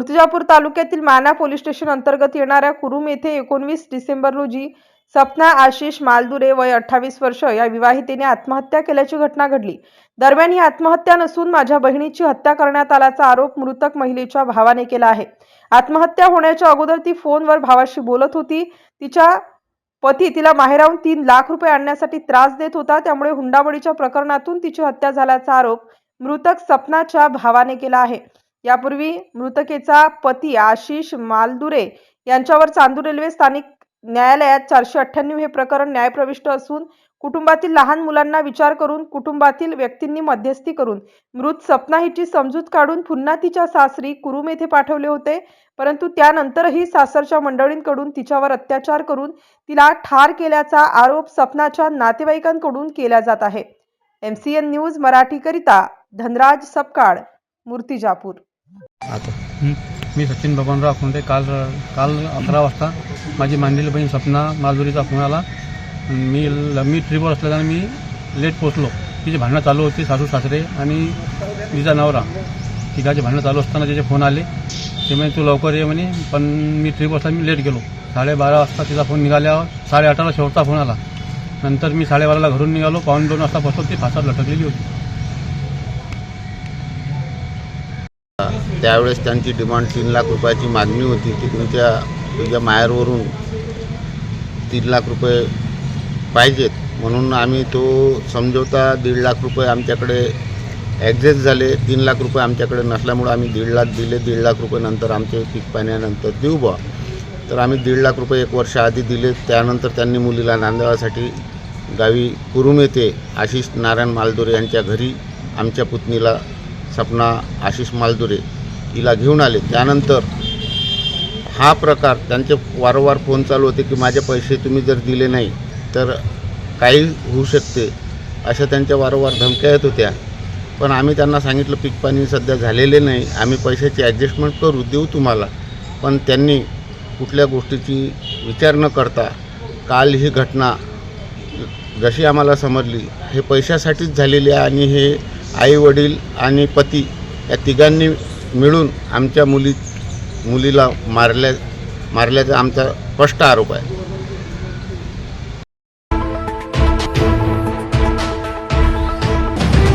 मूर्तिजापूर तालुक्यातील माना police station अंतर्गत येणाऱ्या कुरुम येथे एकोणवीस डिसेंबर रोजी सपना आशिष मालदुरे वय अठ्ठावीस वर्ष या विवाहितेने आत्महत्या केल्याची घटना घडली. दरम्यान ही आत्महत्या नसून माझ्या बहिणीची हत्या करण्यात आल्याचा आरोप मृतक महिलेच्या भावाने केला आहे. आत्महत्या होण्याच्या अगोदर ती फोनवर भावाशी बोलत होती. तिच्या पती तिला माहेराहून तीन लाख रुपये आणण्यासाठी त्रास देत होता. त्यामुळे हुंडाबळीच्या प्रकरणातून तिची हत्या झाल्याचा आरोप मृतक सपनाच्या भावाने केला आहे. यापूर्वी मृतकेचा पती आशिष मालदुरे यांच्यावर चांदूर रेल्वे स्थानिक न्यायालयात चारशे अठ्ठ्याण्णव हे प्रकरण न्यायप्रविष्ट असून कुटुंबातील लहान मुलांना विचार करून कुटुंबातील व्यक्तींनी मध्यस्थी करून मृत सपना हिची समजूत काढून पुन्हा तिच्या सासरी कुरुम येथे पाठवले होते. परंतु त्यानंतरही सासरच्या मंडळींकडून तिच्यावर अत्याचार करून तिला ठार केल्याचा आरोप सपनाच्या नातेवाईकांकडून केला जात आहे. एम सी एन न्यूज मराठीकरिता धनराज सपकाळ मूर्तिजापूर. आता. मी सचिन भगवानराव खोंडे काल काल अकरा वाजता माझी मांडलेली बहीण सपना माधुरीचा फोन आला. मी मी ट्रिपवर असल्याने मी लेट पोचलो तिचे भांडणं चालू होती सासू सासरे आणि तिचा नवरा. तिघाचे भांडणं चालू असताना तिचे फोन आले. ते म्हणे तू लवकर ये म्हणे. पण मी ट्रीप असताना मी लेट गेलो. साडेबारा वाजता तिचा फोन निघाल्यावर साडेआठाला शेवटचा फोन आला. नंतर मी साडेबाराला घरून निघालो. पाऊण दोन वाजता बसलो ती फासात लटकलेली होती. त्यावेळेस त्यांची डिमांड तीन लाख रुपयाची मागणी होती की तुमच्या तुझ्या माहेरवरून तीन लाख रुपये पाहिजेत. म्हणून आम्ही तो समजवता दीड लाख रुपये आमच्याकडे ॲडजस्ट झाले. तीन लाख रुपये आमच्याकडे नसल्यामुळं आम्ही दीड लाख दिले. दीड लाख रुपये नंतर आमचे पीक पाण्यानंतर देऊ बा तर आम्ही दीड लाख रुपये एक वर्ष आधी दिले. त्यानंतर त्यांनी मुलीला नांदेवासाठी गावी कुरुम येथे आशिष नारायण मालदुरे यांच्या घरी आमच्या पुतणीला सपना आशिष मालदुरे हिला घेऊन आले. त्यानंतर हा प्रकार त्यांचे वारंवार फोन चालू होते की माझे पैसे तुम्ही जर दिले नाही तर काही होऊ शकते अशा त्यांच्या वारंवार धमक्या येत होत्या. पण आम्ही त्यांना सांगितलं पीक पाणी सध्या झालेले नाही आम्ही पैशाची ॲडजस्टमेंट करू देऊ तुम्हाला. पण त्यांनी कुठल्या गोष्टीची विचार न करता काल ही घटना जशी आम्हाला समजली हे पैशासाठीच झालेली आहे आणि हे आई वडील आणि पती या तिघांनी मिळून आमच्या मुली मुलीला मारल्या मारल्याचा आमचा स्पष्ट आरोप आहे.